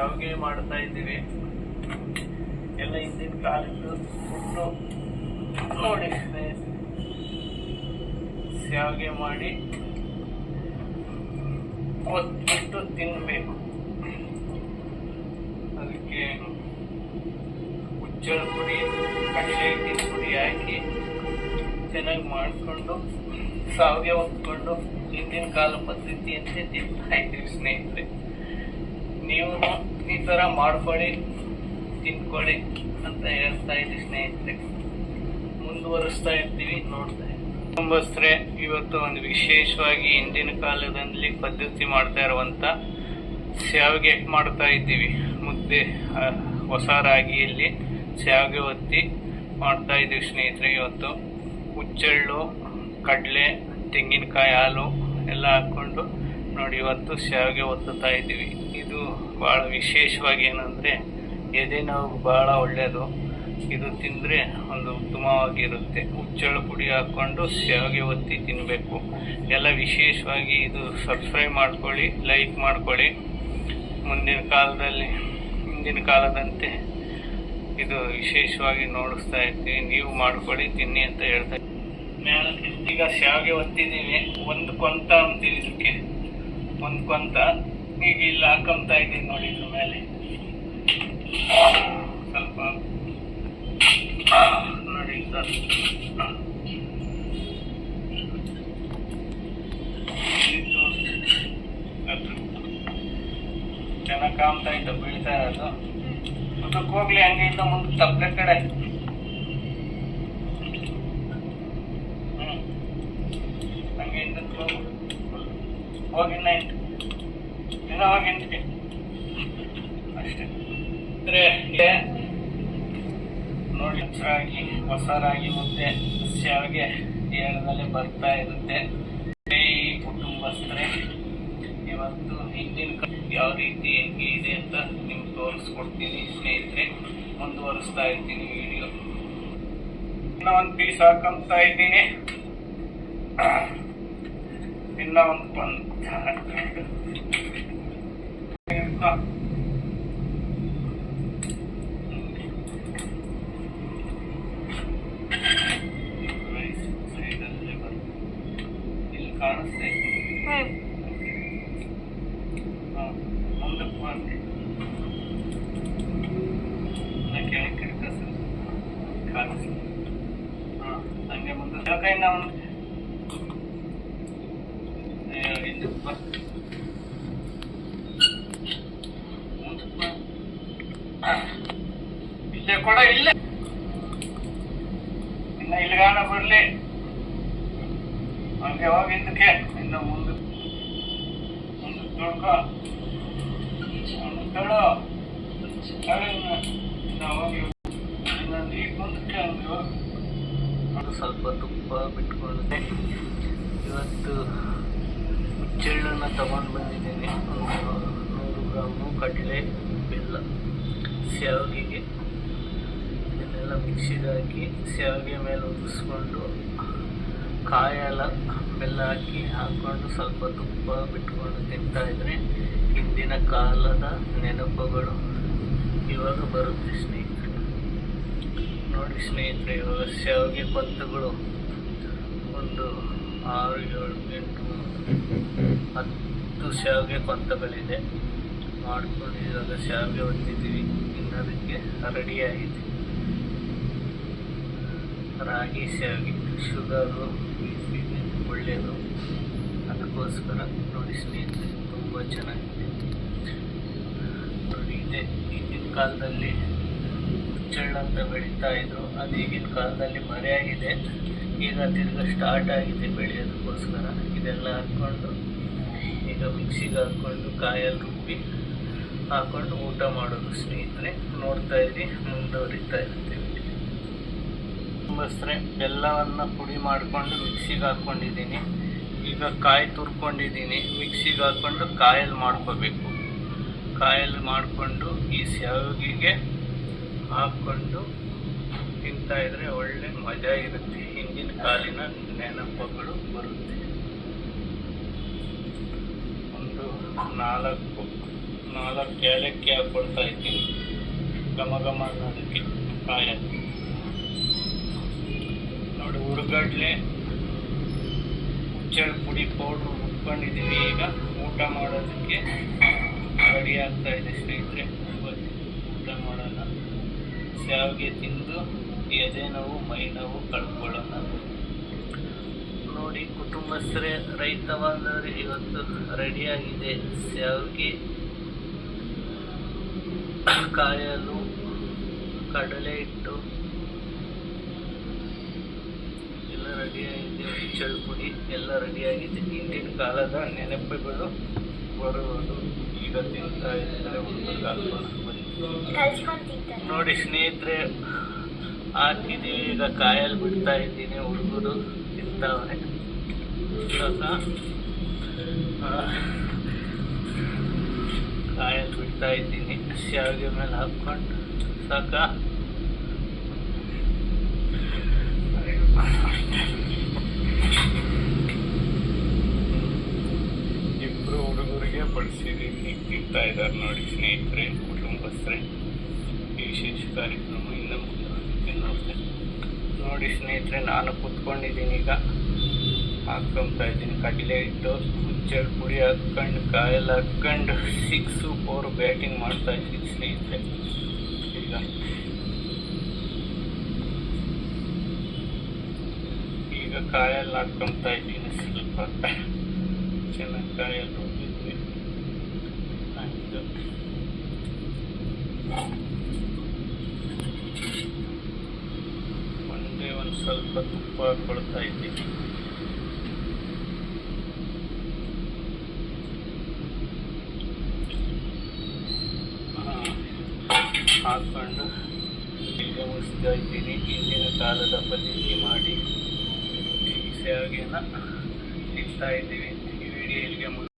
ಶಾವಿಗೆ ಮಾಡ್ತಾ ಇದ್ದೀವಿ ಎಲ್ಲ ಹಿಂದಿನ ಕಾಲದ್ದು ಫುಡ್ಡು ನೋಡಿ. ಶಾವಿಗೆ ಮಾಡಿ ಒತ್ತಿಟ್ಟು ತಿನ್ನಬೇಕು ಅದಕ್ಕೆ ಉಜ್ಜಳ ಪುಡಿ ಕಡಲೆ ಹಿಟ್ಟಿನ ಪುಡಿ ಹಾಕಿ ಚೆನ್ನಾಗಿ ಮಾಡಿಕೊಂಡು, ಸಾವಿಗೆ ಹೊತ್ಕೊಂಡು ಹಿಂದಿನ ಕಾಲ ಪದ್ಧತಿಯಂತೆ ತಿಂತಾ ಇದ್ದೀವಿ ಸ್ನೇಹಿತರೆ ನೀವು ಈ ತರ ಮಾಡ್ಕೊಳ್ಳಿ, ತಿನ್ಕೊಳ್ಳಿ ಅಂತ ಹೇಳ್ತಾ ಇದ್ದೀವಿ ಸ್ನೇಹಿತರೆ. ಮುಂದುವರಿಸ್ತಾ ಇರ್ತೀವಿ, ನೋಡ್ತಾ. ಕುಟುಂಬಸ್ಥರೇ, ಇವತ್ತು ಒಂದು ವಿಶೇಷವಾಗಿ ಹಿಂದಿನ ಕಾಲದಲ್ಲಿ ಪದ್ಧತಿ ಮಾಡ್ತಾ ಇರುವಂತ ಶಾವಿಗೆ ಮಾಡ್ತಾ ಇದ್ದೀವಿ. ಮುದ್ದೆ ಹೊಸ ರಾಗಿಯಲ್ಲಿ ಶಾವಿಗೆ ಒತ್ತಿ ಮಾಡ್ತಾ ಇದ್ದೀವಿ ಸ್ನೇಹಿತರೆ ಇವತ್ತು. ಹುಚ್ಚೆಳ್ಳು, ಕಡಲೆ, ತೆಂಗಿನಕಾಯಿ, ಹಾಲು ಎಲ್ಲ ಹಾಕೊಂಡು ನೋಡಿ ಇವತ್ತು ಶಾವಿಗೆ ಒತ್ತುತ್ತಾ ಇದ್ದೀವಿ. ಬಹಳ ವಿಶೇಷವಾಗಿ ಏನಂದ್ರೆ, ಎದೆ ನೋವು ಬಹಳ ಒಳ್ಳೆಯದು ಇದು ತಿಂದರೆ ಒಂದು ಉತ್ತಮವಾಗಿರುತ್ತೆ. ಹುಚ್ಚಳ ಪುಡಿ ಹಾಕೊಂಡು ಶಾವಿಗೆ ಒತ್ತಿ ತಿನ್ನಬೇಕು ಎಲ್ಲ ವಿಶೇಷವಾಗಿ ಇದು ಸಬ್ಸ್ಕ್ರೈಬ್ ಮಾಡ್ಕೊಳ್ಳಿ ಲೈಕ್ ಮಾಡ್ಕೊಳ್ಳಿ. ಮುಂದಿನ ಕಾಲದಲ್ಲಿ, ಹಿಂದಿನ ಕಾಲದಂತೆ ಇದು ವಿಶೇಷವಾಗಿ ನೋಡಿಸ್ತಾ ಇರ್ತೀವಿ. ನೀವು ಮಾಡ್ಕೊಳ್ಳಿ, ತಿನ್ನಿ ಅಂತ ಹೇಳ್ತಾ ಈಗ ಶಾವಿಗೆ ಒತ್ತಿದ್ದೀವಿ. ಒಂದು ಕೊಂತ ಅಂತೀವಿ ಇದಕ್ಕೆ. ಒಂದು ಕೊಂತ. ಈಗ ಇಲ್ಲಿ ಹಾಕೊಂತ ಇದ್ದೀನಿ ನೋಡಿ ಇದ್ರ ಮೇಲೆ. ಸ್ವಲ್ಪ. ನೋಡಿ ಸರ್. ಚೆನ್ನಾಗಿ ಕಾಮ್ತಾ ಇದ್ದ ಬೀಳ್ತಾ ಇರೋದು. ಮುಂದಕ್ಕೆ ಹೋಗ್ಲಿ, ಹಂಗೆ ಇಂದ ಮುಂದೆ ತಪ್ಪಲೆ ಕಡೆ. ಹ್ಮ್. ಹಂಗೆ ಹೋಗಿ ಹೋಗಿ ಹೋಗಿ ಹಿಂದಕ್ಕೆ ಅಷ್ಟೇ. ಅಂದ್ರೆ ನೋಡಿ ರಾಗಿ ಹೊಸ ರಾಗಿ ಮುದ್ದೆ ಶಾವಿಗೆ ಏಳದಲ್ಲೇ ಬರ್ತಾ ಇರುತ್ತೆ. ಈ ಕುಟುಂಬಸ್ಥರೇ, ಇವತ್ತು ಹಿಂದಿನ ಯಾವ ರೀತಿ ಹೆಂಗೆ ಇದೆ ಅಂತ ನಿಮ್ಗೆ ತೋರಿಸ್ಕೊಡ್ತೀನಿ ಸ್ನೇಹಿತರೆ. ಮುಂದುವರಿಸ್ತಾ ಇರ್ತೀನಿ ವಿಡಿಯೋ. ಇನ್ನ ಒಂದು ಪೀಸ್ ಹಾಕೊಂತ ಇದ್ದೀನಿ. ಇನ್ನ ಒಂದು ಪಂಚ ಇಲ್ಲಿ ಕಾಣಿಸ್ತಾ ಇದೆ ಹಾ, ಮುಂದಕ್ಕೆ ಬನ್ನಿ. ಇನ್ನ ಕೆಳಕ್ಕೆ ಇಡ್ತಾ ಸರ್. ಕಾಣಿಸ್ತಾ ಇದೆ. ಹಾ, ಹಂಗೆ ಮುಂದೆ ಕೆಳಕೈಯಿಂದ ಒಂದು- ಅಯ್ಯೋ, ಹಿಂದಕ್ಕೆ ಬಾ. ಮುಂದಕ್ಕೆ ಬಾ. ಹಾ. ಇಲ್ಲೇ ಕೊಡ, ಇಲ್ಲ. ಇನ್ನ ಇಲ್ಗಾಣ ಬರ್ಲಿ. ಹಂಗೆ ಯಾವಾಗ ಹಿಂದಕ್ಕೆ ಇನ್ನ ಮುಂದೆ. ಮುಂದೆ ಹಂಗೆ. ಅದು ಸ್ವಲ್ಪ ತುಪ್ಪ ಬಿಟ್ಕೊಂಡಿದ್ದೆ ಇವತ್ತು ಹುಚ್ಚೆಳ್ಳನ್ನ ತಗೊಂಡು ಬಂದಿದ್ದೀನಿ. ಒಂದು ನೂರು ಗ್ರಾಮು ಕಡಲೆ, ಬೆಲ್ಲ. ಶಾವಿಗೆಗೆ ಇದನ್ನೆಲ್ಲ ಮಿಕ್ಸಿಗೆ ಹಾಕಿ ಶಾವಿಗೆ ಮೇಲೆ ಉದಿಸ್ಕೊಂಡು ಕಾಯೆಲ್ಲ ಬೆಲ್ಲ ಹಾಕಿ ಹಾಕ್ಕೊಂಡು ಸ್ವಲ್ಪ ತುಪ್ಪ ಬಿಟ್ಕೊಂಡು ತಿಂತಾ ಇದ್ರೆ ಹಿಂದಿನ ಕಾಲದ ನೆನಪುಗಳು ಇವಾಗ ಬರುತ್ತೆ ಸ್ನೇಹಿತರೆ. ನೋಡಿ ಸ್ನೇಹಿತರೆ, ಇವಾಗ ಶಾವಿಗೆ ಪತ್ತುಗಳು ಒಂದು ಆರು, ಏಳು, ಎಂಟು, ಹತ್ತು ಶಾವಿಗೆ ಕೊಂತಗಳಿದೆ ಮಾಡ್ಕೊಂಡು ಇವಾಗ ಶಾವಿಗೆ ಹೊತ್ತಿದ್ದೀವಿ ತಿನ್ನೋದಕ್ಕೆ ಅದಕ್ಕೆ ರೆಡಿ ಆಗಿದೆ. ರಾಗಿ, ಶಾವಿಗೆ ಶುಗರು ಒಳ್ಳೆಯದು ಅದಕ್ಕೋಸ್ಕರ ನೋಡಿ ಸ್ನೇಹಿತರೆ, ತುಂಬ ಚೆನ್ನಾಗಿದೆ. ನೋಡಿ, ಇದೆ. ಈಗಿನ ಕಾಲದಲ್ಲಿ ಹುಚ್ಚಳ್ಳ ಅಂತ ಬೆಳೀತಾ ಇದ್ರು, ಅದು ಈಗಿನ ಕಾಲದಲ್ಲಿ ಮರೆಯಾಗಿದೆ. ಈಗ ತಿರ್ಗ ಸ್ಟಾರ್ಟ್ ಆಗಿದೆ ಬೆಳೆಯೋದಕ್ಕೋಸ್ಕರ. ಇದೆಲ್ಲ ಹಾಕ್ಕೊಂಡು, ಈಗ ಮಿಕ್ಸಿಗೆ ಹಾಕ್ಕೊಂಡು, ಕಾಯಲ್ಲಿ ರುಬ್ಬಿ ಹಾಕ್ಕೊಂಡು ಊಟ ಮಾಡೋದು ಸ್ನೇಹಿತರೆ. ನೋಡ್ತಾ ಇದ್ದೀನಿ ಮುಂದುವರಿತಾ ಇರ್ತೀವಿ. ಕುಂಬಸ್ರೆ ಬೆಲ್ಲವನ್ನು ಪುಡಿ ಮಾಡಿಕೊಂಡು ಮಿಕ್ಸಿಗೆ ಹಾಕ್ಕೊಂಡಿದ್ದೀನಿ. ಈಗ ಕಾಯಿ ತುರ್ಕೊಂಡಿದ್ದೀನಿ. ಮಿಕ್ಸಿಗೆ ಹಾಕ್ಕೊಂಡು ಕಾಯಲ್ಲಿ ಮಾಡ್ಕೋಬೇಕು. ಕಾಯಲ್ಲಿ ಮಾಡಿಕೊಂಡು ಈ ಶಾವಿಗೆಗೆ ಹಾಕ್ಕೊಂಡು ತಿಂತಾ ಇದ್ರೆ ಒಳ್ಳೆ ಮಜಾ ಇರುತ್ತೆ. ಹಿಂದಿನ ಕಾಲಿನ ನೆನಪುಗಳು ಬರುತ್ತೆ. ಒಂದು ನಾಲ್ಕು ನಾಲ್ಕು ಏಲಕ್ಕಿ ಹಾಕ್ಕೊಳ್ತಾ ಇದ್ದೀನಿ. ಘಮ ಘಮ ಅನ್ನೋದಕ್ಕೆ ಕಾಯ ನೋಡಿ ಹುರುಗಡ್ಲೆ ಹುಚ್ಚಳ ಪುಡಿ ಪೌಡ್ರ್ ಉಟ್ಕೊಂಡಿದ್ದೀವಿ ಈಗ ಊಟ ಮಾಡೋದಕ್ಕೆ ರೆಡಿ ಆಗ್ತಾ ಇದೆ ಸ್ನೇಹಿತರೆ. ಇವತ್ತು ಊಟ ಮಾಡೋಣ ಶಾವಿಗೆ ತಿಂದು ಎದೆ ನೋವು, ಮೈ ನೋವು ಕಳ್ಕೊಳ್ಳೋಣ. ನೋಡಿ ಕುಟುಂಬಸ್ಥರೇ ರೈತ ಇವತ್ತು ರೆಡಿಯಾಗಿದೆ ಶಾವಿಗೆ. ಕಾಯಲು ಕಡಲೆ ಹಿಟ್ಟು ಎಲ್ಲ ರೆಡಿಯಾಗಿದೆ ಹುಚ್ಚಳ ಪುಡಿ ಎಲ್ಲ ರೆಡಿಯಾಗಿದೆ ಹಿಂದಿನ ಕಾಲದ ನೆನಪುಗಳು ಬರುವುದು ಈಗ ತಿಂತಾ ಇದ್ದಾರೆ ಹುಡುಗರು ನೋಡಿ ಸ್ನೇಹಿತರೆ ಹಾಕಿದೀವಿ ಈಗ ಕಾಯಲ್ಲಿ ಬಿಡ್ತಾ ಇದ್ದೀನಿ ಹುಡುಗರು ತಿಂತಾವ್ರೆ. ಇವಾಗ ಕಾಯಲ್ಲಿ ಬಿಡ್ತಾ ಇದ್ದೀನಿ. ಶಾವಿಗೆ ಮೇಲೆ ಹಾಕ್ಕೊಂಡು. ಸಾಕ? ಬಡಿಸಿದ್ದೀನಿ ಇದ್ದಾರೆ ನೋಡಿ, ಸ್ನೇಹಿತರೆ, ಕುಟುಂಬಸ್ಥರೇ. ಈ ವಿಶೇಷ ಕಾರ್ಯಕ್ರಮ ಇನ್ನು ಮುಂದೆ ನೋಡ್ತೆ ನೋಡಿ ಸ್ನೇಹಿತರೆ, ನಾನು ಕುತ್ಕೊಂಡಿದ್ದೀನಿ ಈಗ. ಹಾಕೊಂತಾ ಇದ್ದೀನಿ, ಕಡಲೆ ಇಟ್ಟು ಹುಚ್ಚಳ ಪುಡಿ ಹಾಕ್ಕೊಂಡು ಕಾಯಲ್ಲಿ ಹಾಕ್ಕೊಂಡು ಸಿಕ್ಸು ಫೋರ್ ಬ್ಯಾಟಿಂಗ್ ಮಾಡ್ತಾ ಇದ್ದೀನಿ ಸ್ನೇಹಿತರೆ. ಈಗ. ಈಗ ಕಾಯಲ್ಲಿ ಹಾಕೊಂತಾ ಇದ್ದೀನಿ ಸ್ವಲ್ಪ. ಚೆನ್ನಾಗಿ ಕಾಯಲ್ಲಿ ಒಂದೇ ಒಂದು ಸ್ವಲ್ಪ ತುಪ್ಪ ಹಾಕೊಳ್ತಾ ಇದ್ದೀನಿ ಹಾಕೊಂಡು ಈಗ ಮುಗಿಸ್ತಾ ಇದ್ದೀನಿ. ಹಿಂದಿನ ಕಾಲದ ಪದ್ಧತಿ ಮಾಡಿ ಈ ಶಾವಿಗೆನ ತಿಂತಾ ಇದ್ದೀವಿ. ಈ ವಿಡಿಯೋ ಇಲ್ಲಿಗೆ